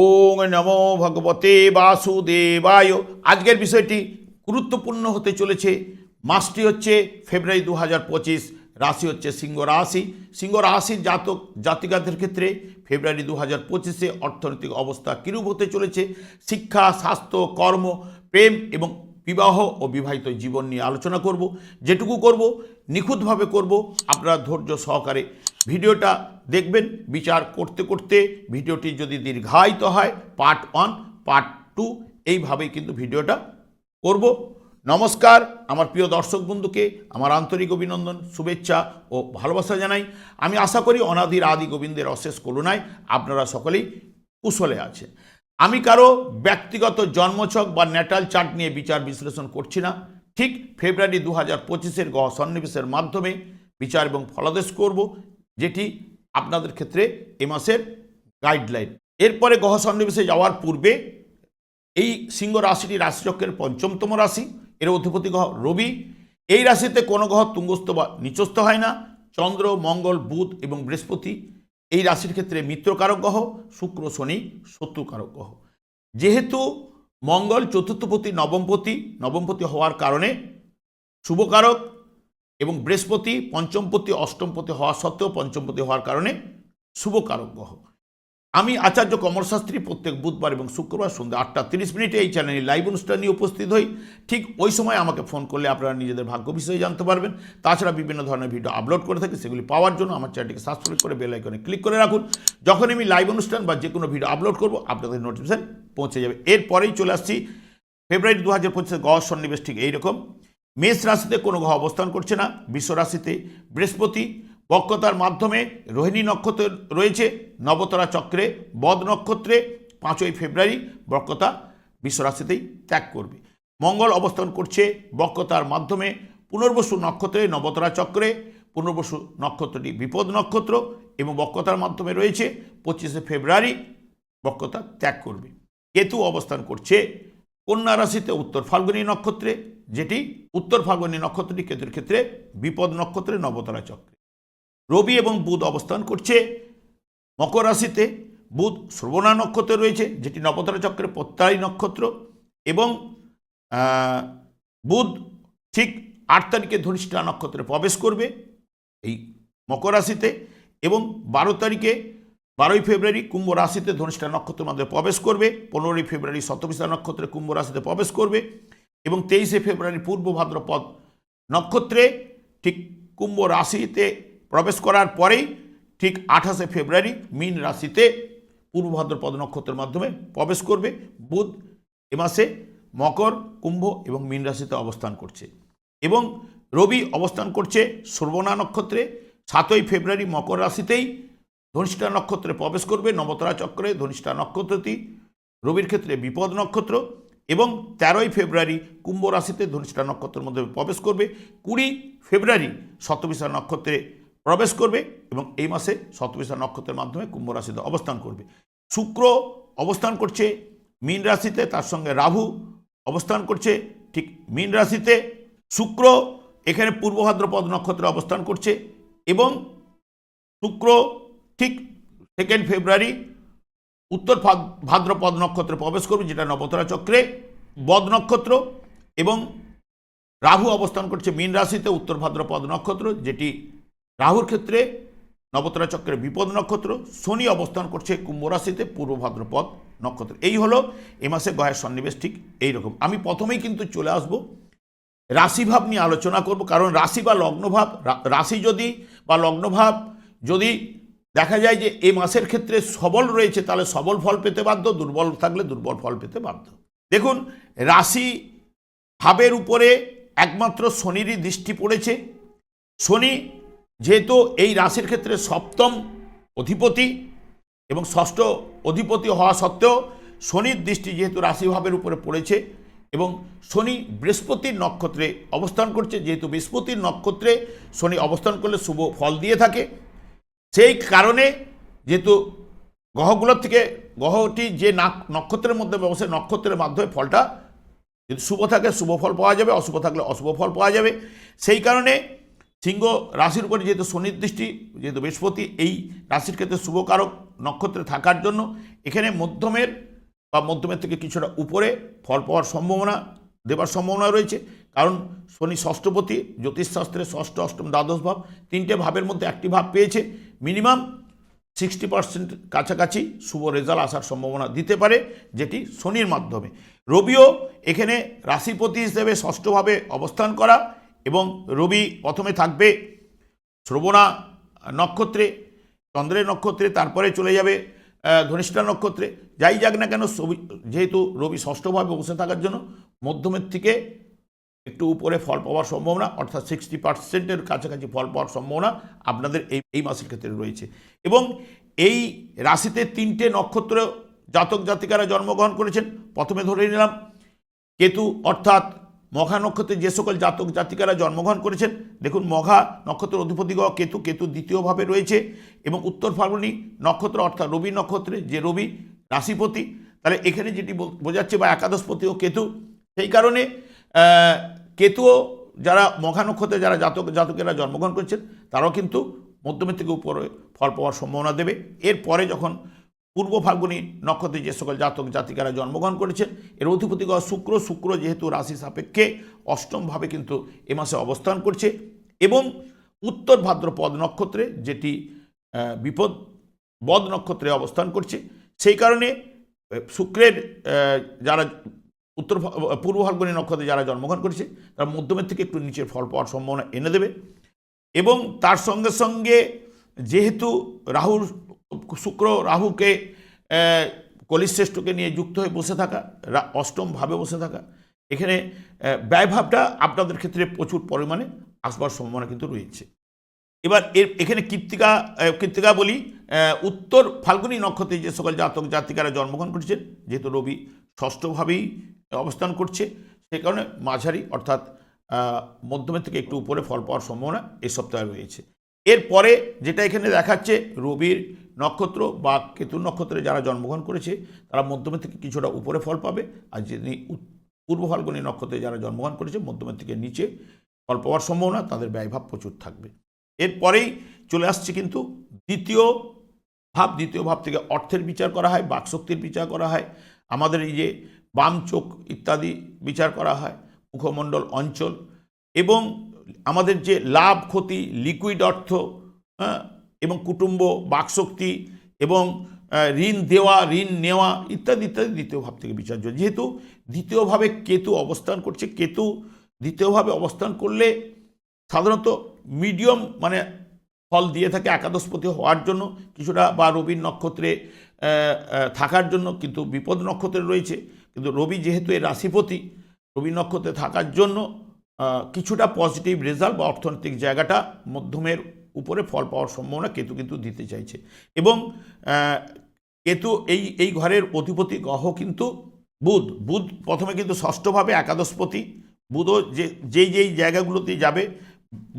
ওং নমো ভগবতে বাসুদেবায়। আজকের বিষয়টি গুরুত্বপূর্ণ হতে চলেছে। মাসটি হচ্ছে ফেব্রুয়ারি দু পঁচিশ, রাশি হচ্ছে সিংহ রাশি। সিংহ রাশির জাতক, জাতিকাদের ক্ষেত্রে ফেব্রুয়ারি দু হাজার পঁচিশে অর্থনৈতিক অবস্থা কিরূপ হতে চলেছে? শিক্ষা, স্বাস্থ্য, কর্ম, প্রেম এবং বিবাহ ও বিবাহিত জীবন নিয়ে আলোচনা করব, যেটুকু করব, নিখুঁতভাবে করব। আপনারা ধৈর্য সহকারে ভিডিওটা দেখবেন, বিচার করতে করতে ভিডিওটি যদি দীর্ঘায়িত হয় পার্ট ওয়ান পার্ট টু এইভাবেই কিন্তু ভিডিওটা করব। নমস্কার, আমার প্রিয় দর্শক বন্ধুকে, আমার আন্তরিক অভিনন্দন, শুভেচ্ছা ও ভালোবাসা জানাই। আমি আশা করি অনাদির আদি গোবিন্দের অশেষ করুণায় আপনারা সকলেই কুশলে আছেন। আমি কারও ব্যক্তিগত জন্মছক বা ন্যাটাল চার্ট নিয়ে বিচার বিশ্লেষণ করছি না। ঠিক ফেব্রুয়ারি দু হাজার পঁচিশের গহ সন্নিবেশের মাধ্যমে বিচার এবং ফলাদেশ করব, যেটি আপনাদের ক্ষেত্রে এ মাসের গাইডলাইন এরপরে গহ সন্নিবেশে যাওয়ার পূর্বে এই সিংহ রাশিটি রাশিচক্রের পঞ্চমতম রাশি, এর অধিপতি গ্রহ রবি। এই রাশিতে কোনো গ্রহ তুঙ্গস্থ বা নিচস্থ হয় না। চন্দ্র, মঙ্গল, বুধ এবং বৃহস্পতি এই রাশির ক্ষেত্রে মিত্রকারক গ্রহ শুক্র, শনি শত্রুকারক গ্রহ যেহেতু মঙ্গল চতুর্থপতি, নবমপতি নবমপতি হওয়ার কারণে শুভকারক এবং বৃহস্পতি, পঞ্চমপতি, অষ্টমপতি হওয়া সত্ত্বেও পঞ্চমপতি হওয়ার কারণে শুভকারক গ্রহ আমি আচার্য কমলশাস্ত্রী প্রত্যেক বুধবার এবং শুক্রবার সন্ধ্যা আটটা তিরিশ মিনিটে এই চ্যানেলে লাইভ অনুষ্ঠান নিয়ে উপস্থিত হই। ঠিক ওই সময় আমাকে ফোন করলে আপনারা নিজেদের ভাগ্য বিষয়ে জানতে পারবেন। তাছাড়া বিভিন্ন ধরনের ভিডিও আপলোড করে থাকি, সেগুলি পাওয়ার জন্য আমার চ্যানেলটিকে সাবস্ক্রাইব করে বেল আইকনে ক্লিক করে রাখুন। যখন আমি লাইভ অনুষ্ঠান বা যে কোনো ভিডিও আপলোড করব, আপনাদের নোটিফিকেশন পৌঁছে যাবে। এরপরেই চলে আসছি ফেব্রুয়ারি দু হাজার পঁচিশের গহ সন্নিবেশ। ঠিক এইরকম। মেষ রাশিতে কোনো গ্রহ অবস্থান করছে না। বিশ্ব রাশিতে বৃহস্পতি বক্ষতার মাধ্যমে রোহিণী নক্ষত্র রয়েছে, নবতরা চক্রে, বদ নক্ষত্রে, পাঁচই ফেব্রুয়ারি বক্রতা বিশ্বরাশিতেই ত্যাগ করবে। মঙ্গল অবস্থান করছে বক্রতার মাধ্যমে, পুনর্বসু নক্ষত্রে নবতরা চক্রে, পুনর্বসু নক্ষত্রটি বিপদ নক্ষত্র এবং বক্রতার মাধ্যমে রয়েছে, পঁচিশে ফেব্রুয়ারি বক্রতা ত্যাগ করবে। কেতু অবস্থান করছে কন্যা রাশিতে উত্তর ফাল্গুনী নক্ষত্রে, যেটি উত্তর ফাল্গুনী নক্ষত্রটি কেতুর ক্ষেত্রে বিপদ নক্ষত্রে নবতরা চক্রে। রবি এবং বুধ অবস্থান করছে। মকর রাশিতে বুধ শ্রবণা নক্ষত্রে রয়েছে, যেটি নবতরা চক্রের প্রত্যায়ী নক্ষত্র এবং বুধ ঠিক আট তারিখে ধনিষ্ঠা নক্ষত্রে প্রবেশ করবে এই মকর রাশিতে এবং বারো তারিখে বারোই ফেব্রুয়ারি কুম্ভ রাশিতে ধনিষ্ঠা নক্ষত্রের মধ্যে প্রবেশ করবে, পনেরোই ফেব্রুয়ারি শতবিশা নক্ষত্রে কুম্ভ রাশিতে প্রবেশ করবে এবং তেইশে ফেব্রুয়ারি পূর্ব ভাদ্রপদ নক্ষত্রে ঠিক কুম্ভ রাশিতে প্রবেশ করার পরেই ঠিক আঠাশে ফেব্রুয়ারি মীন রাশিতে পূর্ব ভাদ্রপদ নক্ষত্রের মাধ্যমে প্রবেশ করবে। বুধ এ মাসে মকর, কুম্ভ এবং মীন রাশিতে অবস্থান করছে এবং রবি অবস্থান করছে শ্রবণা নক্ষত্রে। সাতই ফেব্রুয়ারি মকর রাশিতেই ধনিষ্ঠা নক্ষত্রে প্রবেশ করবে নবতরা চক্রে ধনিষ্ঠা নক্ষত্রটি রবির ক্ষেত্রে বিপদ নক্ষত্র এবং তেরোই ফেব্রুয়ারি কুম্ভ রাশিতে ধনিষ্ঠা নক্ষত্রের মধ্যে প্রবেশ করবে। কুড়ি ফেব্রুয়ারি শতবিশা নক্ষত্রে প্রবেশ করবে এবং এই মাসে শতবিশা নক্ষত্রের মাধ্যমে কুম্ভ রাশিতে অবস্থান করবে। শুক্র অবস্থান করছে মীন রাশিতে, তার সঙ্গে রাহু অবস্থান করছে ঠিক মীন রাশিতে। শুক্র এখানে পূর্ব ভাদ্রপদ নক্ষত্রে অবস্থান করছে এবং শুক্র ঠিক সেকেন্ড ফেব্রুয়ারি উত্তর ভাদ- ভাদ্রপদ নক্ষত্রে প্রবেশ করবে, যেটা নবতরা চক্রে বদ নক্ষত্র এবং রাহু অবস্থান করছে মীন রাশিতে, উত্তর ভাদ্রপদ নক্ষত্র, যেটি রাহুর ক্ষেত্রে নবতরা চক্রের বিপদ নক্ষত্র, শনি অবস্থান করছে কুম্ভ রাশিতে, পূর্ব ভাদ্রপদ নক্ষত্র। এই হলো এ মাসে গয়ের সন্নিবেশ, ঠিক এই রকম আমি প্রথমেই কিন্তু চলে আসব রাশিভাব নিয়ে আলোচনা করব, কারণ রাশি বা লগ্নভাব রাশি যদি বা লগ্নভাব যদি দেখা যায় যে এ মাসের ক্ষেত্রে সবল রয়েছে, তাহলে সবল ফল পেতে বাধ্য, দুর্বল থাকলে দুর্বল ফল পেতে বাধ্য। দেখুন, রাশি ভাবের উপরে একমাত্র শনিরই দৃষ্টি পড়েছে। শনি যেহেতু এই রাশির ক্ষেত্রে সপ্তম অধিপতি এবং ষষ্ঠ অধিপতি হওয়া সত্ত্বেও শনির দৃষ্টি যেহেতু রাশিভাবের উপরে পড়েছে এবং শনি বৃহস্পতির নক্ষত্রে অবস্থান করছে, যেহেতু বৃহস্পতির নক্ষত্রে শনি অবস্থান করলে শুভ ফল দিয়ে থাকে। সেই কারণে যেহেতু গ্রহগুলোর থেকে গ্রহটি যে নাক- নক্ষত্রের মধ্যে বসে নক্ষত্রের মাধ্যমে ফলটা, যদি শুভ থাকে, শুভ ফল পাওয়া যাবে, অশুভ থাকলে অশুভ ফল পাওয়া যাবে। সেই কারণে সিংহ রাশির উপরে যেহেতু শনির দৃষ্টি, যেহেতু বৃহস্পতি, এই রাশির ক্ষেত্রে শুভকারক নক্ষত্রে থাকার জন্য এখানে মধ্যমের বা মধ্যমের থেকে কিছুটা উপরে ফল পাওয়ার সম্ভাবনা, দেবার সম্ভাবনা রয়েছে। কারণ শনি ষষ্ঠপতি জ্যোতিষশাস্ত্রে ষষ্ঠ, অষ্টম, দ্বাদশ ভাব তিনটে ভাবের মধ্যে একটি ভাব পেয়েছে। মিনিমাম সিক্সটি পার্সেন্ট কাছাকাছি শুভ রেজাল্ট আসার সম্ভাবনা দিতে পারে, যেটি শনির মাধ্যমে। রবিও এখানে রাশিপতি হিসেবে ষষ্ঠভাবে অবস্থান করা এবং রবি প্রথমে থাকবে শ্রবণা নক্ষত্রে, চন্দ্রের নক্ষত্রে, তারপরে চলে যাবে ধনিষ্ঠা নক্ষত্রে। যাই যাক না কেন যেহেতু রবি ষষ্ঠভাবে বসে থাকার জন্য মধ্যমের থেকে একটু উপরে ফল পাওয়ার সম্ভাবনা, অর্থাৎ সিক্সটি পার্সেন্টের কাছাকাছি ফল পাওয়ার সম্ভাবনা আপনাদের এই এই মাসের ক্ষেত্রে রয়েছে। এবং এই রাশিতে তিনটে নক্ষত্র জাতক জাতিকারা জন্মগ্রহণ করেছেন। প্রথমে ধরে নিলাম কেতু, অর্থাৎ মঘা নক্ষত্রে যে সকল জাতক জাতিকারা জন্মগ্রহণ করেছেন, দেখুন মঘা নক্ষত্রের অধিপতি কেতু কেতু দ্বিতীয়ভাবে রয়েছে এবং উত্তর ফাল্গুনি নক্ষত্র অর্থাৎ রবি নক্ষত্রে যে রবি রাশিপতি, তাহলে এখানে যেটি বোঝাচ্ছে বা একাদশপতি ও কেতু, সেই কারণে কেতুও যারা মঘা নক্ষত্রে যারা জাতক জাতকেরা জন্মগ্রহণ করেছেন, তারাও কিন্তু মধ্যমের থেকে উপরে ফল পাওয়ার সম্ভাবনা দেবে। এরপরে যখন পূর্ব ফাল্গুনী নক্ষত্রে যে সকল জাতক জাতিকারা জন্মগ্রহণ করেছেন, এর অধিপতি গ্রহ শুক্র। শুক্র যেহেতু রাশি সাপেক্ষে অষ্টমভাবে কিন্তু এ মাসে অবস্থান করছে এবং উত্তর ভাদ্রপদ নক্ষত্রে যেটি বিপদ বদ নক্ষত্রে অবস্থান করছে, সেই কারণে শুক্রের যারা উত্তর পূর্ব ফাল্গুনী নক্ষত্রে যারা জন্মগ্রহণ করেছে, তারা মধ্যমের থেকে একটু নিচের ফল পাওয়ার সম্ভাবনা এনে দেবে এবং তার সঙ্গে সঙ্গে যেহেতু রাহুর শুক্র, রাহুকে কলিশ্রেষ্ঠকে নিয়ে যুক্ত হয়ে বসে থাকা, রা- অষ্টম ভাবে বসে থাকা, এখানে ব্যয়ভাবটা আপনাদের ক্ষেত্রে প্রচুর পরিমাণে আসবার সম্ভাবনা কিন্তু রয়েছে। এবার এর, এখানে কৃত্তিকা কৃত্তিকা বলি উত্তর ফাল্গুনী নক্ষত্রে যে সকল জাতক জাতিকারা জন্মগ্রহণ করছেন, যেহেতু রবি ষষ্ঠভাবেই অবস্থান করছে সেই কারণে মাঝারি অর্থাৎ মধ্যমের থেকে একটু উপরে ফল পাওয়ার সম্ভাবনা এই সপ্তাহে রয়েছে। এরপরে যেটা এখানে দেখাচ্ছে, রবির নক্ষত্র বা কেতুর নক্ষত্রে যারা জন্মগ্রহণ করেছে, তারা মধ্যমের থেকে কিছুটা উপরে ফল পাবে। আর যিনি পূর্ব ফাল্গুনী নক্ষত্রে যারা জন্মগ্রহণ করেছে মধ্যমের থেকে নিচে ফল পাওয়ার সম্ভাবনা, তাদের ব্যয়ভাব প্রচুর থাকবে। এরপরেই চলে আসছে কিন্তু দ্বিতীয় ভাব দ্বিতীয় ভাব থেকে অর্থের বিচার করা হয়, বাকশক্তির বিচার করা হয়। আমাদের এই যে বাম চোখ ইত্যাদি বিচার করা হয়, মুখমণ্ডল অঞ্চল এবং আমাদের যে লাভ, ক্ষতি লিকুইড অর্থ হ্যাঁ এবং কুটুম্ব, বাকশক্তি এবং ঋণ দেওয়া, ঋণ নেওয়া ইত্যাদি ইত্যাদি দ্বিতীয় ভাব থেকে বিচার্য যেহেতু দ্বিতীয়ভাবে কেতু অবস্থান করছে, কেতু দ্বিতীয়ভাবে অবস্থান করলে সাধারণত মিডিয়াম মানে ফল দিয়ে থাকে একাদশপতি হওয়ার জন্য, কিছুটা বা রবির নক্ষত্রে থাকার জন্য কিন্তু বিপদ নক্ষত্রে রয়েছে। কিন্তু রবি যেহেতু এর রাশিপতি, রবি নক্ষত্রে থাকার জন্য কিছুটা পজিটিভ রেজাল্ট বা অর্থনৈতিক জায়গাটা মধ্যমের উপরে ফল পাওয়ার সম্ভাবনা কেতু কিন্তু দিতে চাইছে। এবং কেতু এই এই ঘরের অধিপতি গ্রহ কিন্তু বুধ। বুধ প্রথমে কিন্তু ষষ্ঠভাবে একাদশপতি। বুধও যে, যেই যেই জায়গাগুলোতে যাবে,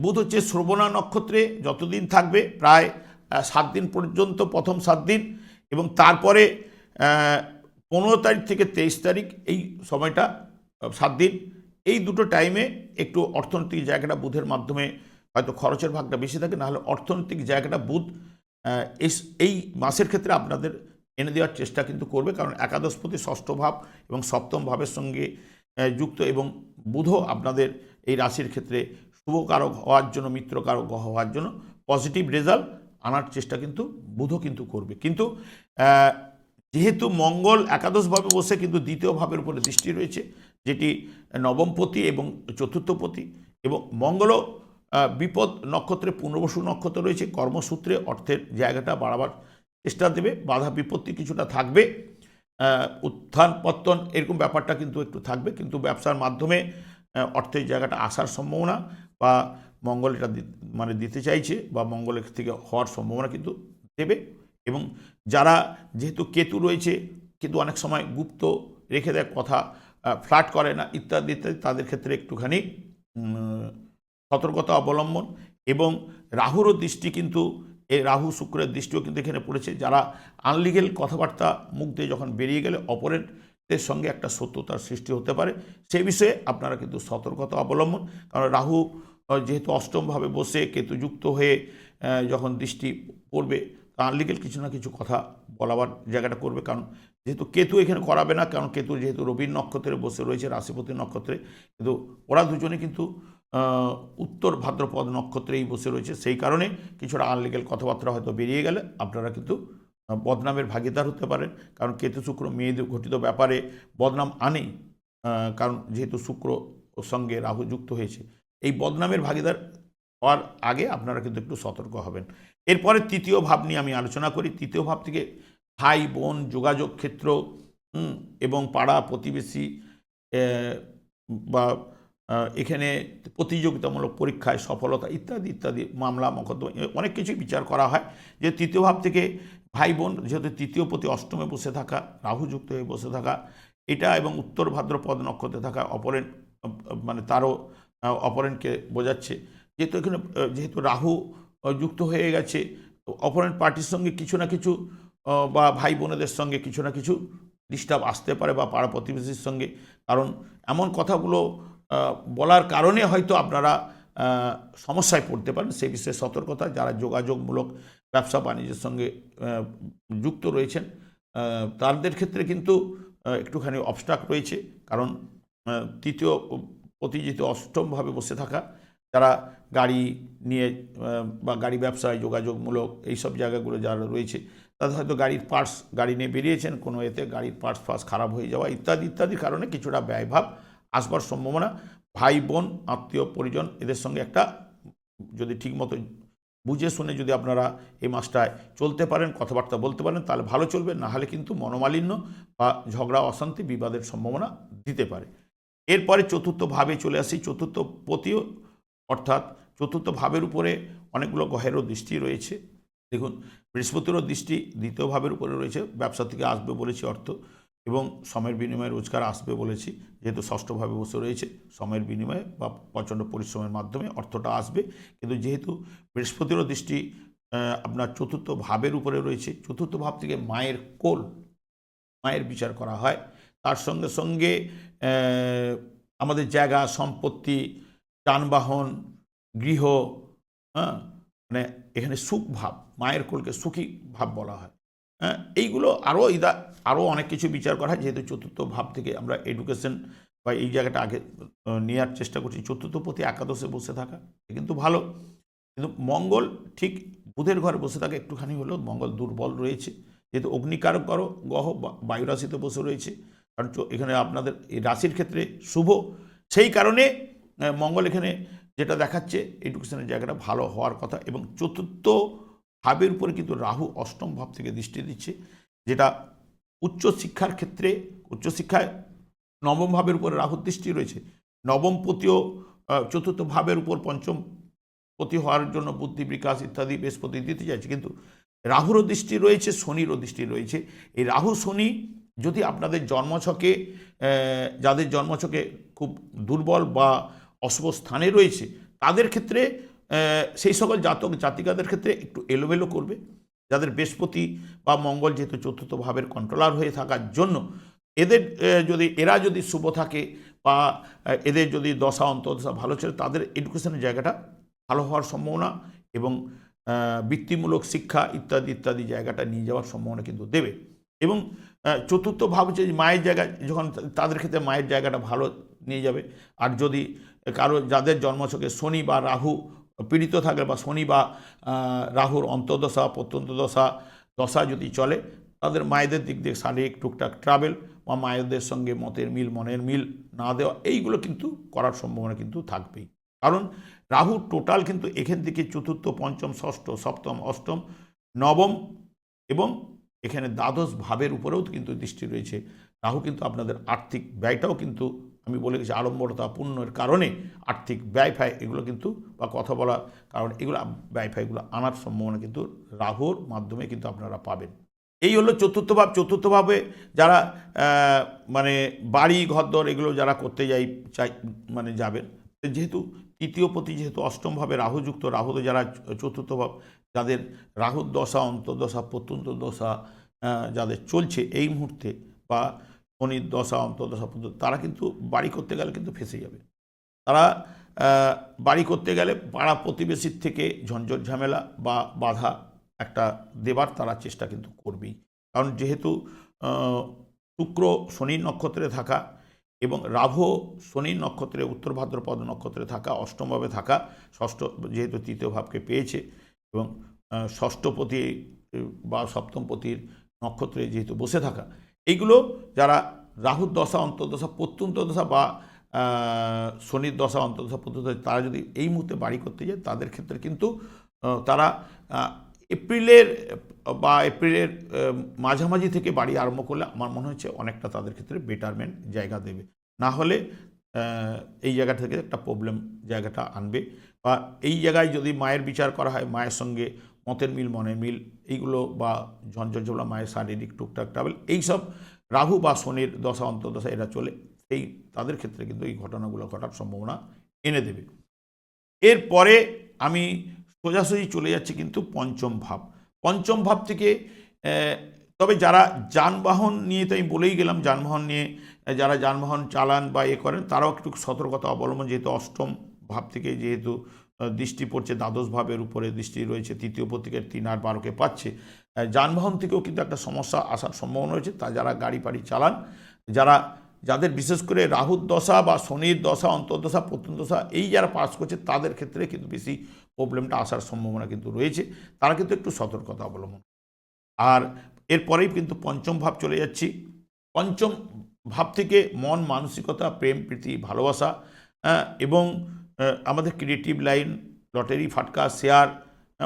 বুধ হচ্ছে শ্রবণা নক্ষত্রে যতদিন থাকবে, প্রায় সাত দিন পর্যন্ত প্রথম সাত দিন। এবং তারপরে পনেরো তারিখ থেকে তেইশ তারিখ এই সময়টা, সাত দিন। এই দুটো টাইমে একটু অর্থনৈতিক জায়গাটা বুধের মাধ্যমে হয়তো খরচের ভাগটা বেশি থাকে, নাহলে অর্থনৈতিক জায়গাটা বুধ এই- মাসের ক্ষেত্রে আপনাদের এনে দেওয়ার চেষ্টা কিন্তু করবে, কারণ একাদশপতি ষষ্ঠ ভাব এবং সপ্তম ভাবের সঙ্গে যুক্ত এবং বুধও আপনাদের এই রাশির ক্ষেত্রে শুভকারক হওয়ার জন্য, মিত্রকারক হওয়ার জন্য পজিটিভ রেজাল্ট আনার চেষ্টা কিন্তু বুধও কিন্তু করবে। কিন্তু যেহেতু মঙ্গল একাদশভাবে বসে কিন্তু দ্বিতীয় ভাবের উপরে দৃষ্টি রয়েছে, যেটি নবমপতি এবং চতুর্থপতি এবং মঙ্গলও বিপদ নক্ষত্রে, পুনর্বসু নক্ষত্র রয়েছে, কর্মসূত্রে অর্থের জায়গাটা বাড়াবার চেষ্টা দেবে, বাধা বিপত্তি কিছুটা থাকবে উত্থান পত্তন এরকম ব্যাপারটা কিন্তু একটু থাকবে, কিন্তু ব্যবসার মাধ্যমে অর্থের জায়গাটা আসার সম্ভাবনা বা মঙ্গল এটা মানে দিতে চাইছে বা মঙ্গলের থেকে হওয়ার সম্ভাবনা কিন্তু দেবে এবং যারা যেহেতু কেতু রয়েছে, কিন্তু অনেক সময় গুপ্ত রেখে দেয়, কথা ফ্ল্যাট করে না, ইত্যাদি ইত্যাদি, তাদের ক্ষেত্রে একটুখানি সতর্কতা অবলম্বন এবং রাহুরও দৃষ্টি কিন্তু এই রাহু শুক্রের দৃষ্টিও কিন্তু এখানে পড়েছে। যারা আনলিগেল কথাবার্তা মুখ দিয়ে যখন বেরিয়ে গেলে অপরের সঙ্গে একটা সত্যতার সৃষ্টি হতে পারে সেই বিষয়ে আপনারা কিন্তু সতর্কতা অবলম্বন। কারণ রাহু যেহেতু অষ্টমভাবে বসে কেতুযুক্ত হয়ে যখন দৃষ্টি পড়বে আনলিগেল কিছু না কিছু কথা বলাবার জায়গাটা করবে। কারণ যেহেতু কেতু এখানে করাবে না, কারণ কেতু যেহেতু রবির নক্ষত্রে বসে রয়েছে রাশিপতি নক্ষত্রে, কিন্তু ওরা দুজনে কিন্তু উত্তর ভাদ্রপদ নক্ষত্রেই বসে রয়েছে। সেই কারণে কিছুটা আনলিগেল কথাবার্তা হয়তো বেরিয়ে গেলে আপনারা কিন্তু বদনামের ভাগিদার হতে পারেন। কারণ কেতু শুক্র মেয়েদের ঘটিত ব্যাপারে বদনাম আহ, কারণ যেহেতু শুক্র সঙ্গে রাহু যুক্ত হয়েছে। এই বদনামের ভাগিদার হওয়ার আগে আপনারা কিন্তু একটু সতর্ক হবেন। এরপরে তৃতীয় ভাব নিয়ে আমি আলোচনা করি। তৃতীয় ভাব থেকে ভাই বোন যোগাযোগ ক্ষেত্র এবং পাড়া প্রতিবেশী বা এখানে প্রতিযোগিতামূলক পরীক্ষায় সফলতা ইত্যাদি ইত্যাদি মামলা মকদ্দমা অনেক কিছুই বিচার করা হয়। যে তৃতীয় ভাব থেকে ভাই বোন যেহেতু তৃতীয় প্রতি অষ্টমে বসে থাকা রাহুযুক্ত হয়ে বসে থাকা এটা এবং উত্তর ভাদ্রপদ নক্ষত্রে থাকা অপরেন মানে তারও আহ, অপরেনকে বোঝাচ্ছে। যেহেতু এখানে যেহেতু রাহু যুক্ত হয়ে গেছে অপরেন্ট পার্টির সঙ্গে কিছু না কিছু বা ভাই বোনেদের সঙ্গে কিছু না কিছু ডিস্টার্ব আসতে পারে বা পাড়া প্রতিবেশীর সঙ্গে। কারণ এমন কথাগুলো বলার কারণে হয়তো আপনারা সমস্যায় পড়তে পারেন। সেই বিষয়ে সতর্কতা, যারা যোগাযোগমূলক ব্যবসা বাণিজ্যের সঙ্গে যুক্ত রয়েছেন তাদের ক্ষেত্রে কিন্তু একটুখানি অবস্টাক রয়েছে। কারণ তৃতীয় যেহেতু অষ্টমভাবে বসে থাকা, যারা গাড়ি নিয়ে বা গাড়ি ব্যবসায় যোগাযোগমূলক এইসব জায়গাগুলো যারা রয়েছে, তাদের হয়তো গাড়ির পার্টস গাড়ি নিয়ে বেরিয়েছেন, কোনো এতে গাড়ির পার্টস ফার্স খারাপ হয়ে যাওয়া ইত্যাদি ইত্যাদির কারণে কিছুটা ব্যয়ভাব আসবার সম্ভাবনা, ভাই, বোন, আত্মীয়, পরিজন, এদের সঙ্গে একটা যদি ঠিকমতো বুঝে শুনে যদি আপনারা এই মাসটায় চলতে পারেন, কথাবার্তা বলতে পারেন, তাহলে ভালো চলবে। না হলে কিন্তু মনোমালিন্য বা ঝগড়া, অশান্তি, বিবাদের সম্ভাবনা দিতে পারে। এরপরে চতুর্থ ভাবে চলে আসি, চতুর্থ পতিও, অর্থাৎ চতুর্থ ভাবের উপরে অনেকগুলো গ্রহেরও দৃষ্টি রয়েছে। দেখুন, বৃহস্পতিরও দৃষ্টি, দ্বিতীয় ভাবের উপরে রয়েছে। ব্যবসা থেকে আসবে বলেছি অর্থ। এবং সময়ের বিনিময়ে রোজগার আসবে বলেছি। যেহেতু ষষ্ঠভাবে বসে রয়েছে, সময়ের বিনিময়ে বা প্রচণ্ড পরিশ্রমের মাধ্যমে অর্থটা আসবে। কিন্তু যেহেতু বৃহস্পতিরও দৃষ্টি আপনার চতুর্থ ভাবের উপরে রয়েছে, চতুর্থ ভাব থেকে মায়ের কোল, মায়ের বিচার করা হয়। তার সঙ্গে সঙ্গে আমাদের জায়গা, সম্পত্তি, যানবাহন, গৃহ হ্যাঁ মানে এখানে সুখ ভাব, মায়ের কোলকে সুখী ভাব বলা হয়। এইগুলো আরও ইদা আরও অনেক কিছু বিচার করা হয়। যেহেতু চতুর্থ ভাব থেকে আমরা এডুকেশন বা এই জায়গাটা আগে নেওয়ার চেষ্টা করছি। চতুর্থ প্রতি একাদশে বসে থাকা কিন্তু ভালো। কিন্তু মঙ্গল ঠিক বুধের ঘরে বসে থাকা একটুখানি হলেও মঙ্গল দুর্বল রয়েছে। যেহেতু অগ্নিকারক করো, গ্রহ বায়ু রাশিতে বসে রয়েছে। কারণ এখানে আপনাদের এই রাশির ক্ষেত্রে শুভ। সেই কারণে মঙ্গল এখানে যেটা দেখাচ্ছে এডুকেশনের জায়গাটা ভালো হওয়ার কথা। এবং চতুর্থ ভাবের উপরে কিন্তু রাহু অষ্টম ভাব থেকে দৃষ্টি দিচ্ছে, যেটা উচ্চশিক্ষার ক্ষেত্রে, উচ্চশিক্ষায় নবম ভাবের উপরে রাহুর দৃষ্টি রয়েছে। নবম পতিও চতুর্থ ভাবের উপর পঞ্চম পতি হওয়ার জন্য বুদ্ধি, বিকাশ ইত্যাদি বৃহস্পতি দিতে চাইছে। কিন্তু রাহুরও দৃষ্টি রয়েছে, শনিরও দৃষ্টি রয়েছে। এই রাহু, শনি যদি আপনাদের জন্মছকে যাদের জন্মছকে খুব দুর্বল বা অশুভ স্থানে রয়েছে, তাদের ক্ষেত্রে সেই সকল জাতক জাতিকাদের ক্ষেত্রে একটু এলোমেলো করবে। যাদের বৃহস্পতি বা মঙ্গল যেহেতু চতুর্থ ভাবের কন্ট্রোলার হয়ে থাকার জন্য, এদের যদি, এরা যদি শুভ থাকে বা এদের যদি দশা অন্তদশা ভালো ছিল, তাদের এডুকেশনের জায়গাটা ভালো হওয়ার সম্ভাবনা এবং বৃত্তিমূলক শিক্ষা ইত্যাদি ইত্যাদি জায়গাটা নিয়ে যাওয়ার সম্ভাবনা কিন্তু দেবে। এবং চতুর্থ ভাব যে মায়ের জায়গা, যখন তাদের ক্ষেত্রে মায়ের জায়গাটা ভালো নিয়ে যাবে। আর যদি কারও, যাদের জন্মছকে শনি বা রাহু পীড়িত থাকে বা শনি বা রাহুর অন্তর্দশা প্রত্যন্ত দশা দশা যদি চলে, তাদের মায়েদের দিক দিয়ে শারীরিক টুকটাক ট্রাভেল বা মায়েদের সঙ্গে মতের মিল, মনের মিল না দেওয়া, এইগুলো কিন্তু করার সম্ভাবনা কিন্তু থাকবেই। কারণ রাহু টোটাল কিন্তু এখান থেকে চতুর্থ, পঞ্চম, ষষ্ঠ, সপ্তম, অষ্টম, নবম এবং এখানে দ্বাদশ ভাবের উপরেও কিন্তু দৃষ্টি রয়েছে। রাহু কিন্তু আপনাদের আর্থিক ব্যয়টাও কিন্তু আমি বলে গেছি আড়ম্বরতা পূর্ণের কারণে আর্থিক ব্যয় ফায় এগুলো কিন্তু, বা কথা বলা কারণ এগুলো ব্যয় ফায়গুলো আনার সম্ভাবনা কিন্তু রাহুর মাধ্যমে কিন্তু আপনারা পাবেন। এই হলো চতুর্থ ভাব। চতুর্থ ভাবে যারা মানে বাড়ি, ঘরদর এগুলো যারা করতে যাই, চাই মানে যাবেন, যেহেতু তৃতীয় প্রতি যেহেতু অষ্টমভাবে রাহুযুক্ত, রাহুতে যারা চতুর্থ ভাব, যাদের রাহুর দশা, অন্তর্দশা, প্রত্যন্ত দশা যাদের চলছে এই মুহূর্তে, বা শনির দশা, অন্তর্দশা প্রত্যন্ত তারা কিন্তু বাড়ি করতে গেলে কিন্তু ফেসে যাবে। তারা বাড়ি করতে গেলে পাড়া প্রতিবেশীর থেকে ঝঞ্ঝট ঝামেলা বা বাধা একটা দেবার তারা চেষ্টা কিন্তু করবেই। কারণ যেহেতু শুক্র শনির নক্ষত্রে থাকা এবং রাভ শনির নক্ষত্রে, উত্তর ভাদ্রপদ নক্ষত্রে থাকা, অষ্টমভাবে থাকা, ষষ্ঠ যেহেতু তৃতীয় ভাবকে পেয়েছে এবং ষষ্ঠপতি বা সপ্তমপতির নক্ষত্রে যেহেতু বসে থাকা এইগুলো যারা রাহুর দশা, অন্তর্দশা, প্রত্যন্ত দশা বা শনির দশা, অন্তর্দশা, প্রত্যন্ত তারা যদি এই মুহূর্তে বাড়ি করতে যায়, তাদের ক্ষেত্রে কিন্তু তারা এপ্রিলের, বা এপ্রিলের মাঝামাঝি থেকে বাড়ি আরম্ভ করলে আমার মনে হচ্ছে অনেকটা তাদের ক্ষেত্রে বেটারমেন্ট জায়গা দেবে। না হলে এই জায়গা থেকে একটা প্রবলেম জায়গাটা আনবে। বা এই জায়গায় যদি মায়ের বিচার করা হয়, মায়ের সঙ্গে মতের মিল, মনের মিল, এইগুলো বা ঝঞ্ঝট মায়ের শারীরিক টুকটাক ট্রাভেল এইসব রাহু বা শনির দশা, অন্তর্দশা, এরা চলে। এই তাদের ক্ষেত্রে কিন্তু এই ঘটনাগুলো ঘটার সম্ভাবনা এনে দেবে। এরপরে আমি সোজাসুজি চলে যাচ্ছি কিন্তু পঞ্চম ভাব। পঞ্চম ভাব থেকে তবে যারা যানবাহন নিয়ে তো আমি বলেই গেলাম, যানবাহন নিয়ে যারা যানবাহন চালান বা এ করেন, তারাও একটু সতর্কতা অবলম্বন, যেহেতু অষ্টম ভাব থেকে যেহেতু দৃষ্টি পড়ছে দ্বাদশ ভাবের উপরে, দৃষ্টি রয়েছে, তৃতীয় পত্রিকার তিন আর বারোকে পাচ্ছে। যানবাহন থেকেও কিন্তু একটা সমস্যা আসার সম্ভাবনা রয়েছে। তা যারা গাড়ি পাড়ি চালান, যারা, যাদের বিশেষ করে রাহুর দশা বা শনির দশা, অন্তর্দশা প্রত্যন্তদশা এই যারা পাস করছে, তাদের ক্ষেত্রে কিন্তু বেশি প্রবলেমটা আসার সম্ভাবনা কিন্তু রয়েছে। তারা কিন্তু একটু সতর্কতা অবলম্বন আর এরপরেই কিন্তু পঞ্চম ভাব চলে যাচ্ছি। পঞ্চম ভাব থেকে মন, মানসিকতা, প্রেম, প্রীতি, ভালোবাসা এবং আমাদের ক্রিয়েটিভ লাইন, লটারি, ফাটকা, শেয়ার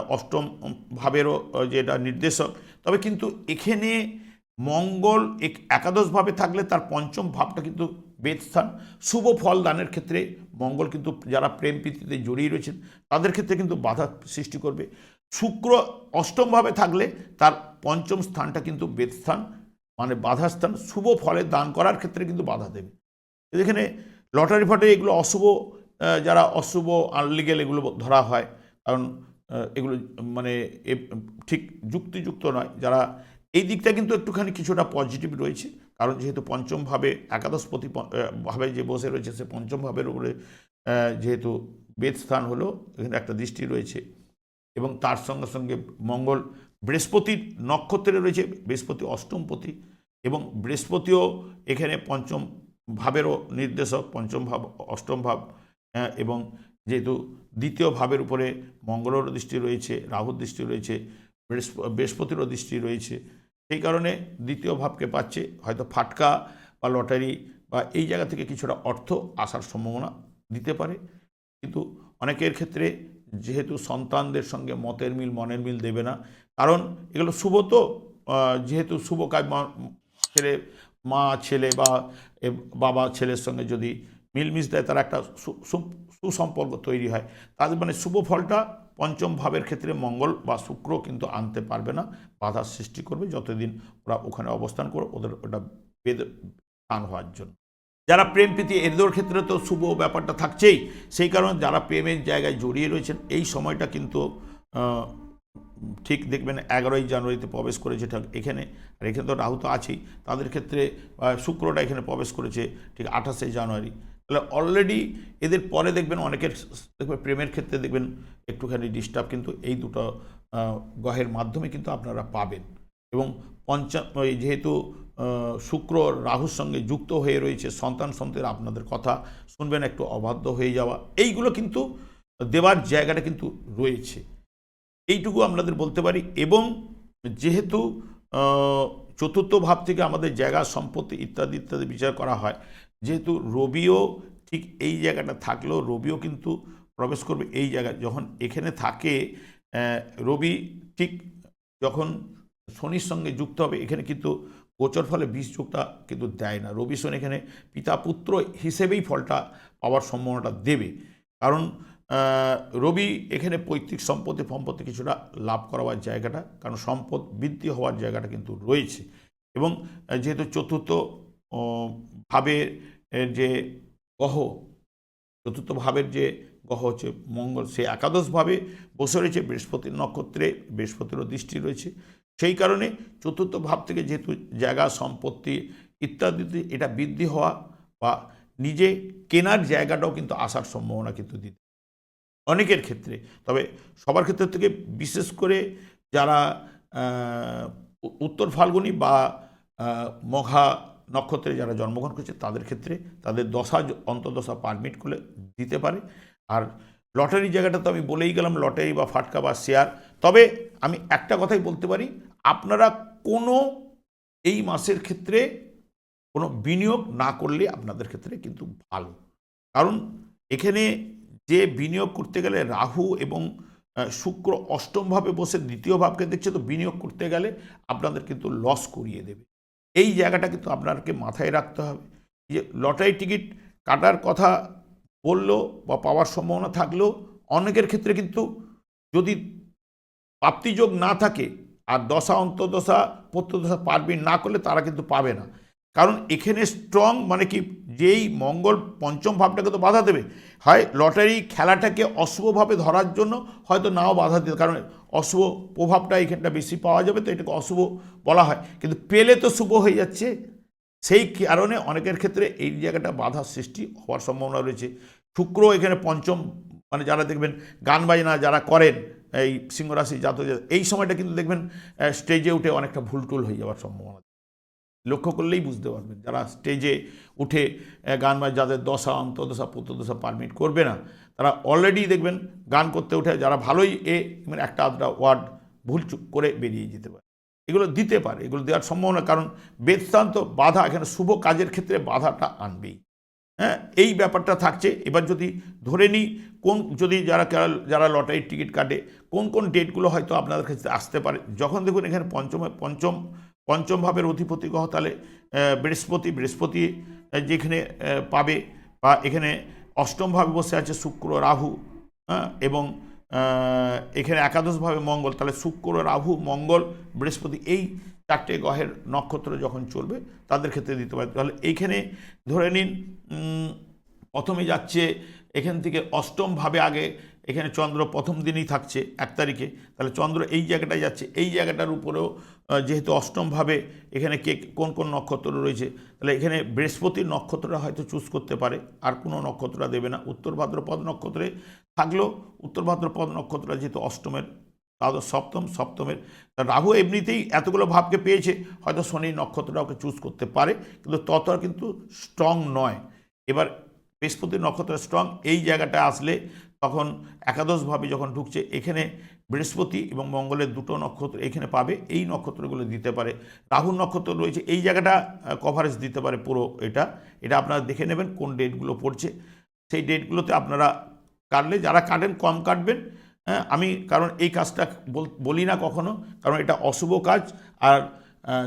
অষ্টম ভাবেরও যেটা নির্দেশক। তবে কিন্তু এখানে মঙ্গল এক- একাদশভাবে থাকলে তার পঞ্চম ভাবটা কিন্তু বেদস্থান শুভ ফল দানের ক্ষেত্রে মঙ্গল কিন্তু যারা প্রেম প্রীতিতে জড়িয়ে রয়েছেন, তাদের ক্ষেত্রে কিন্তু বাধা সৃষ্টি করবে। শুক্র অষ্টমভাবে থাকলে তার পঞ্চম স্থানটা কিন্তু বেদস্থান মানে বাধা স্থান। শুভ ফলে দান করার ক্ষেত্রে কিন্তু বাধা দেবে। এখানে লটারি ফাটারি এগুলো অশুভ যারা অশুভ আনলিগেল এগুলো ধরা হয়। কারণ এগুলো মানে ঠিক যুক্তিযুক্ত নয়। যারা, এই দিকটা কিন্তু একটুখানি কিছুটা পজিটিভ রয়েছে। কারণ যেহেতু পঞ্চম ভাবে একাদশপতি ভাবে যে বসে রয়েছে, সে পঞ্চম ভাবের উপরে যেহেতু বেদ স্থান হলো, এখানে একটা দৃষ্টি রয়েছে। এবং তার সঙ্গে সঙ্গে মঙ্গল বৃহস্পতির নক্ষত্রে রয়েছে, বৃহস্পতি অষ্টমপতি। এবং বৃহস্পতিও এখানে পঞ্চম ভাবেরও নির্দেশক পঞ্চম ভাব অষ্টম ভাব এবং যেহেতু দ্বিতীয় ভাবের উপরে মঙ্গলেরও দৃষ্টি রয়েছে, রাহুর দৃষ্টি রয়েছে বৃহস্পতিরও দৃষ্টি রয়েছে, সেই কারণে দ্বিতীয় ভাবকে পাচ্ছে হয়তো ফাটকা বা লটারি বা এই জায়গা থেকে কিছুটা অর্থ আসার সম্ভাবনা দিতে পারে। কিন্তু অনেকের ক্ষেত্রে যেহেতু সন্তানদের সঙ্গে মতের মিল, মনের মিল দেবে না, কারণ এগুলো শুভ তো যেহেতু শুভ কাজ ছেলে, মা, ছেলে বা বাবা, ছেলের সঙ্গে যদি মিলমিশ দেয় তার একটা সুসম্পর্ক তৈরি হয়। তাদের মানে শুভ ফলটা পঞ্চম ভাবের ক্ষেত্রে মঙ্গল বা শুক্র কিন্তু আনতে পারবে না বাধার সৃষ্টি করবে যতদিন ওরা ওখানে অবস্থান করে, ওদের ওটা বেদ স্থান হওয়ার জন্য। যারা প্রেম, প্রীতি, এদের ক্ষেত্রে তো শুভ ব্যাপারটা থাকছেই। সেই কারণে যারা প্রেমের জায়গায় জড়িয়ে রয়েছেন, এই সময়টা কিন্তু ঠিক দেখবেন এগারোই জানুয়ারিতে প্রবেশ করেছে এখানে, আর এখানে তো রাহু তো আছেই। তাদের ক্ষেত্রে শুক্রটা এখানে প্রবেশ করেছে ঠিক আঠাশে জানুয়ারি। তাহলে অলরেডি এদের পরে দেখবেন অনেকের দেখবেন প্রেমের ক্ষেত্রে দেখবেন একটুখানি ডিস্টার্ব কিন্তু এই দুটো গ্রহের মাধ্যমে কিন্তু আপনারা পাবেন। এবং পঞ্চম ওই যেহেতু শুক্র রাহুর সঙ্গে যুক্ত হয়ে রয়েছে, সন্তান সন্তান আপনাদের কথা শুনবেন, একটু অবাধ্য হয়ে যাওয়া, এইগুলো কিন্তু দেওয়ার জায়গাটা কিন্তু রয়েছে। এইটুকু আপনাদের বলতে পারি। এবং যেহেতু চতুর্থ ভাব থেকে আমাদের জায়গা, সম্পত্তি ইত্যাদি ইত্যাদি বিচার করা হয় যেহেতু রবিও ঠিক এই জায়গাটা থাকলেও রবিও কিন্তু প্রবেশ করবে এই জায়গায়। যখন এখানে থাকে রবি ঠিক যখন শনির সঙ্গে যুক্ত হবে, এখানে কিন্তু গোচর ফলে বিষ যোগটা কিন্তু দেয় না। রবি শনি এখানে পিতা পুত্র হিসেবেই ফলটা পাওয়ার সম্ভাবনাটা দেবে। কারণ রবি এখানে পৈতৃক সম্পত্তি সম্পত্তি কিছুটা লাভ করাবার জায়গাটা, কারণ সম্পদ বৃদ্ধি হওয়ার জায়গাটা কিন্তু রয়েছে। এবং যেহেতু চতুর্থ ভাবের যে গ্রহ চতুর্থ ভাবের যে গ্রহ হচ্ছে মঙ্গল, সে একাদশভাবে বসে রয়েছে বৃহস্পতির নক্ষত্রে, বৃহস্পতিরও দৃষ্টি রয়েছে। সেই কারণে চতুর্থ ভাব থেকে যেহেতু জায়গা, সম্পত্তি ইত্যাদিতে এটা বৃদ্ধি হওয়া বা নিজে কেনার জায়গাটাও কিন্তু আসার সম্ভাবনা কিন্তু দিতে অনেকের ক্ষেত্রে। তবে সবার ক্ষেত্রে থেকে বিশেষ করে যারা উত্তর ফাল্গুনি বা মঘা নক্ষত্রে যারা জন্মগ্রহণ করছে, তাদের ক্ষেত্রে তাদের দশা অন্তর্দশা পারমিট করলে দিতে পারে। আর লটারির জায়গাটা তো আমি বলেই গেলাম লটারি বা ফাটকা বা শেয়ার তবে আমি একটা কথাই বলতে পারি, আপনারা কোনো এই মাসের ক্ষেত্রে কোনো বিনিয়োগ না করলে আপনাদের ক্ষেত্রে কিন্তু ভালো। কারণ এখানে যে বিনিয়োগ করতে গেলে রাহু এবং শুক্র অষ্টমভাবে বসে দ্বিতীয় ভাবকে দেখছে, তো বিনিয়োগ করতে গেলে আপনাদের কিন্তু লস করিয়ে দেবে। এই জায়গাটা কিন্তু আপনাকে মাথায় রাখতে হবে যে লটারি টিকিট কাটার কথা বলল বা পাওয়ার সম্ভাবনা থাকলেও অনেকের ক্ষেত্রে কিন্তু যদি প্রাপ্তিযোগ না থাকে আর দশা, অন্তর্দশা, প্রত্যদশা পারবি না করলে তারা কিন্তু পাবে না। কারণ এখানে স্ট্রং মানে কি যেই মঙ্গল পঞ্চম ভাবটাকে তো বাধা দেবে। হয় লটারি খেলাটাকে অশুভভাবে ধরার জন্য হয়তো নাও বাধা দিতে কারণ অশুভ প্রভাবটা এখানটা বেশি পাওয়া যাবে, তো এটাকে অশুভ বলা হয়। কিন্তু পেলে তো শুভ হয়ে যাচ্ছে। সেই কারণে অনেকের ক্ষেত্রে এই জায়গাটা বাধা সৃষ্টি হওয়ার সম্ভাবনা রয়েছে। শুক্র এখানে পঞ্চম মানে যারা দেখবেন গান বাজনা যারা করেন, এই সিংহরাশি জাতক এই সময়টা কিন্তু দেখবেন স্টেজে উঠে অনেকটা ভুলটুল হয়ে যাওয়ার সম্ভাবনা। লক্ষ্য করলেই বুঝতে পারবেন, যারা স্টেজে উঠে গান বাজ যাদের দশা, অন্তর্দশা, প্রত্যদশা পারমিট করবে না তারা অলরেডি দেখবেন গান করতে উঠে যারা ভালোই এ মানে একটা আধটা ওয়ার্ড ভুল চুপ করে বেরিয়ে যেতে পারে। এগুলো দিতে পারে, এগুলো দেওয়ার সম্ভাবনা, কারণ বেদস্থান্ত বাধা এখানে শুভ কাজের ক্ষেত্রে বাধাটা আনবেই। হ্যাঁ এই ব্যাপারটা থাকছে। এবার যদি ধরে নিই কোন, যদি যারা যারা- লটারির টিকিট কাটে, কোন কোন ডেটগুলো হয়তো আপনাদের কাছে আসতে পারে? যখন দেখুন এখানে পঞ্চমে, পঞ্চম পঞ্চম ভাবের অধিপতি গ্রহ তাহলে বৃহস্পতি বৃহস্পতি যেখানে পাবে বা এখানে অষ্টম ভাবে বসে আছে শুক্র, রাহু হ্যাঁ? এবং এখানে একাদশভাবে মঙ্গল। তাহলে শুক্র, রাহু, মঙ্গল, বৃহস্পতি এই চারটে গ্রহের নক্ষত্র যখন চলবে, তাদের ক্ষেত্রে দিতে পারে। তাহলে এইখানে ধরে নিন প্রথমে যাচ্ছে এখান থেকে অষ্টমভাবে আগে এখানে চন্দ্র প্রথম দিনই থাকছে, এক তারিখে। তাহলে চন্দ্র এই জায়গাটায় যাচ্ছে। এই জায়গাটার উপরেও যেহেতু অষ্টমভাবে এখানে কে, কোন কোন নক্ষত্র রয়েছে, তাহলে এখানে বৃহস্পতির নক্ষত্রটা হয়তো চুজ করতে পারে, আর কোনো নক্ষত্রটা দেবে না। উত্তর ভাদ্রপদ নক্ষত্রে থাকলেও উত্তর ভাদ্রপদ নক্ষত্রটা যেহেতু অষ্টমের, দ্বাদশ সপ্তম, সপ্তমের রাহু এমনিতেই এতগুলো ভাবকে পেয়েছে, হয়তো শনি নক্ষত্রটা ওকে চুজ করতে পারে, কিন্তু ততটা কিন্তু স্ট্রং নয়। এবার বৃহস্পতি নক্ষত্র স্ট্রং এই জায়গাটা আসলে তখন একাদশভাবে যখন ঢুকছে, এখানে বৃহস্পতি এবং মঙ্গলের দুটো নক্ষত্র এখানে পাবে, এই নক্ষত্রগুলো দিতে পারে। রাহুর নক্ষত্র রয়েছে, এই জায়গাটা কভারেজ দিতে পারে পুরো এটা। এটা আপনারা দেখে নেবেন কোন ডেটগুলো পড়ছে। সেই ডেটগুলোতে আপনারা কাটলে, যারা কাটেন, কম কাটবেন। হ্যাঁ আমি কারণ এই কাজটা বলি না কখনো, কারণ এটা অশুভ কাজ। আর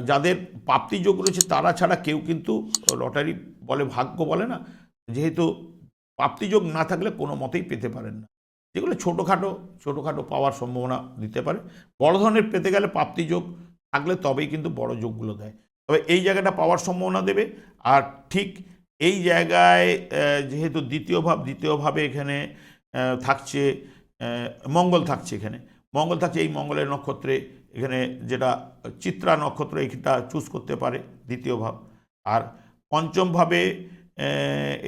যাদের প্রাপ্তিযোগ রয়েছে, তারা ছাড়া কেউ কিন্তু লটারি বলে, ভাগ্য বলে না। যেহেতু প্রাপ্তিযোগ না থাকলে কোনো মতেই পেতে পারেন না। যেগুলো ছোটোখাটো ছোটোখাটো পাওয়ার সম্ভাবনা দিতে পারে। বড় ধরনের পেতে গেলে প্রাপ্তিযোগ থাকলে তবেই কিন্তু বড় যোগগুলো দেয়। তবে এই জায়গাটা পাওয়ার সম্ভাবনা দেবে। আর ঠিক এই জায়গায় যেহেতু দ্বিতীয় ভাব দ্বিতীয়ভাবে এখানে থাকছে মঙ্গল থাকছে এখানে। মঙ্গল থাকছে এই মঙ্গলের নক্ষত্রে এখানে যেটা চিত্রা নক্ষত্র এইটা চুজ করতে পারে দ্বিতীয় ভাব। আর পঞ্চমভাবে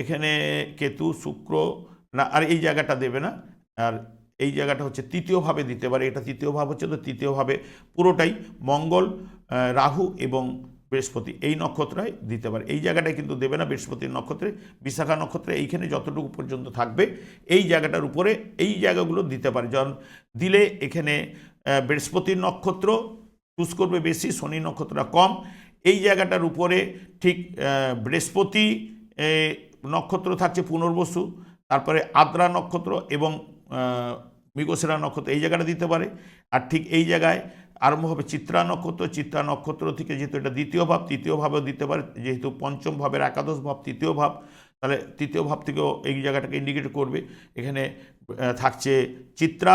এখানে কেতু, শুক্র, না, আর এই জায়গাটা দেবে না। আর এই জায়গাটা হচ্ছে তৃতীয়ভাবে দিতে পারে। এটা তৃতীয় ভাব হচ্ছে তো তৃতীয়ভাবে পুরোটাই মঙ্গল রাহু এবং বৃহস্পতি। এই নক্ষত্রায় দিতে পারে। এই জায়গাটায় কিন্তু দেবে না বৃহস্পতির নক্ষত্রে, বিশাখা নক্ষত্রে, এইখানে যতটুকু পর্যন্ত থাকবে, এই জায়গাটার উপরে এই জায়গাগুলো দিতে পারে। যখন দিলে এখানে বৃহস্পতির নক্ষত্র চুজ করবে বেশি, শনি নক্ষত্রটা কম। এই জায়গাটার উপরে ঠিক বৃহস্পতি নক্ষত্র থাকছে পুনর্বসু তারপরে আদ্রা নক্ষত্র এবং আহ, মৃগশিরা নক্ষত্র এই জায়গাটা দিতে পারে। আর ঠিক এই জায়গায় আরম্ভ হবে চিত্রা নক্ষত্র। চিত্রা নক্ষত্র থেকে যেহেতু এটা দ্বিতীয় ভাব তৃতীয় ভাবেও দিতে পারে। যেহেতু পঞ্চম ভাবের একাদশ ভাব তৃতীয় ভাব তাহলে তৃতীয় ভাব থেকেও এই জায়গাটাকে ইন্ডিকেট করবে। এখানে থাকছে চিত্রা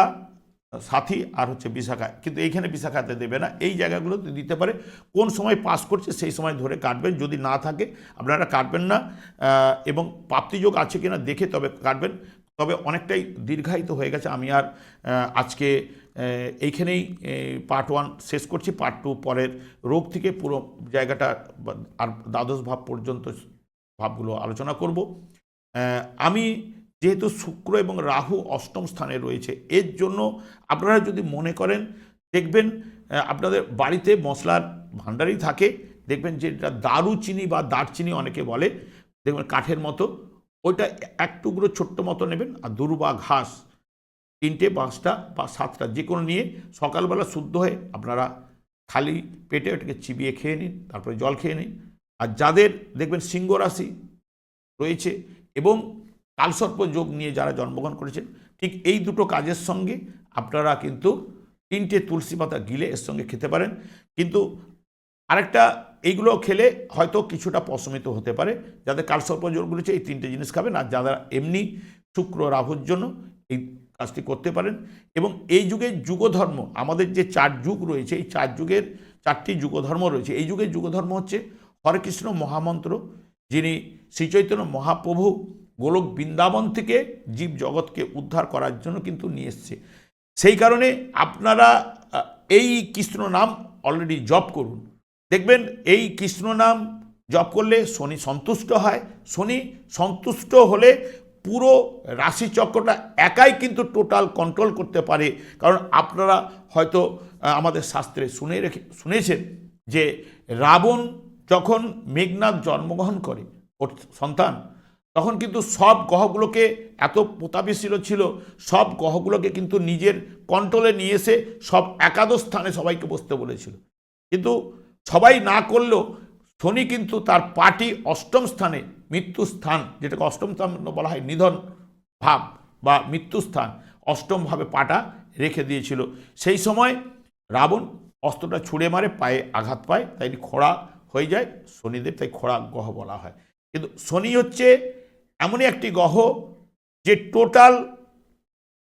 সাথী আর হচ্ছে বিশাখা, কিন্তু এইখানে বিশাখাতে দেবে না। এই জায়গাগুলোতে দিতে পারে, কোন সময় পাস করছে সেই সময় ধরে কাটবেন, যদি না থাকে আপনারা কাটবেন না। এবং প্রাপ্তিযোগ আছে কিনা দেখে তবে কাটবেন। তবে অনেকটাই দীর্ঘায়িত হয়ে গেছে। আমি আর আজকে এইখানেই পার্ট ওয়ান শেষ করছি। পার্ট টু পরের রোগ থেকে পুরো জায়গাটা আর দ্বাদশ ভাব পর্যন্ত ভাবগুলো আলোচনা করব। আমি যেহেতু শুক্র এবং রাহু অষ্টম স্থানে রয়েছে, এর জন্য আপনারা যদি মনে করেন, দেখবেন আপনাদের বাড়িতে মশলার ভাণ্ডারই থাকে। দেখবেন যেটা দারুচিনি বা দারচিনি অনেকে বলে, দেখবেন কাঠের মতো। ওইটা এক টুকরো ছোট্ট মতো নেবেন আর দুরু বা ঘাস, তিনটে, পাঁচটা বা সাতটা, যে কোনো নিয়ে সকালবেলা শুদ্ধ হয়ে আপনারা খালি পেটে ওটাকে চিবিয়ে খেয়ে নিন, তারপরে জল খেয়ে নিন। আর যাদের, দেখবেন সিংহ রাশি রয়েছে এবং কালসর্প যোগ নিয়ে যারা জন্মগ্রহণ করেছেন, ঠিক এই দুটো কাজের সঙ্গে আপনারা কিন্তু তিনটে তুলসী পাতা গিলে এর সঙ্গে খেতে পারেন। কিন্তু আরেকটা, এইগুলো খেলে হয়তো কিছুটা প্রশমিত হতে পারে। যাদের কালসর্প যোগ রয়েছে, এই তিনটে জিনিস খাবেন। আর যারা এমনি শুক্র রাহুর জন্য এই কাজটি করতে পারেন। এবং এই যুগের যুগধর্ম, আমাদের যে চার যুগ রয়েছে, এই চার যুগের চারটি যুগধর্ম রয়েছে। এই যুগের যুগধর্ম হচ্ছে হরে কৃষ্ণ মহামন্ত্র, যিনি শ্রীচৈতন্য মহাপ্রভু গোলক বৃন্দাবন থেকে জীব জগৎকে উদ্ধার করার জন্য কিন্তু নিয়ে এসছে। সেই কারণে আপনারা এই কৃষ্ণ নাম অলরেডি জপ করুন। দেখবেন এই কৃষ্ণ নাম জপ করলে শনি সন্তুষ্ট হয়। শনি সন্তুষ্ট হলে পুরো রাশিচক্রটা একাই কিন্তু টোটাল কন্ট্রোল করতে পারে। কারণ আপনারা হয়তো আমাদের শাস্ত্রে শুনে রেখে, শুনেছেন যে রাবণ যখন মেঘনাথ জন্মগ্রহণ করে, ওর সন্তান তখন কিন্তু সব গ্রহগুলোকে এত প্রতাপশীল ছিল সব গ্রহগুলোকে কিন্তু নিজের কন্ট্রোলে নিয়ে এসে সব একাদশ স্থানে সবাইকে বসতে বলেছিল। কিন্তু সবাই না করলেও শনি কিন্তু তার পার্টি অষ্টম স্থানে, মৃত্যু স্থান, যেটাকে অষ্টম স্থান বলা হয় নিধন ভাব বা মৃত্যু স্থান অষ্টমভাবে পাটা রেখে দিয়েছিল। সেই সময় রাবণ অস্ত্রটা ছুঁড়ে মারে, পায়ে আঘাত পায়, তাই খোড়া হয়ে যায় শনিদেব, তাই খোড়া গ্রহ বলা হয়। কিন্তু শনি হচ্ছে এমনই একটি গ্রহ যে টোটাল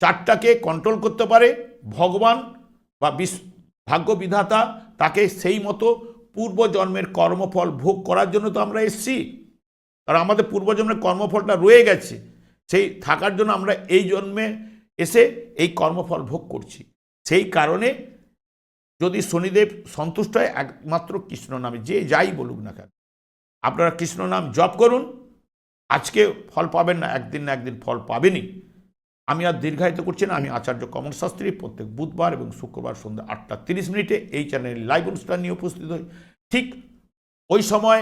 চারটাকে কন্ট্রোল করতে পারে, ভগবান বা বিশ ভাগ্য বিধাতা তাকে সেই মতো পূর্বজন্মের কর্মফল ভোগ করার জন্য তো আমরা এসছি। কারণ আমাদের পূর্বজন্মের কর্মফলটা রয়ে গেছে, সেই থাকার জন্য আমরা এই জন্মে এসে এই কর্মফল ভোগ করছি। সেই কারণে যদি শনিদেব সন্তুষ্ট হয়, একমাত্র কৃষ্ণ নামে, যে যাই বলুক না কেন, আপনারা কৃষ্ণ নাম জপ করুন আজকে ফল পাবেন না, একদিন না একদিন ফল পাবেনই। আমি আর দীর্ঘায়িত করছি না, আমি আচার্য কমল শাস্ত্রী প্রত্যেক বুধবার এবং শুক্রবার সন্ধ্যা আটটা তিরিশ মিনিটে এই চ্যানেলে লাইভ অনুষ্ঠান নিয়ে উপস্থিত হই। ঠিক ওই সময়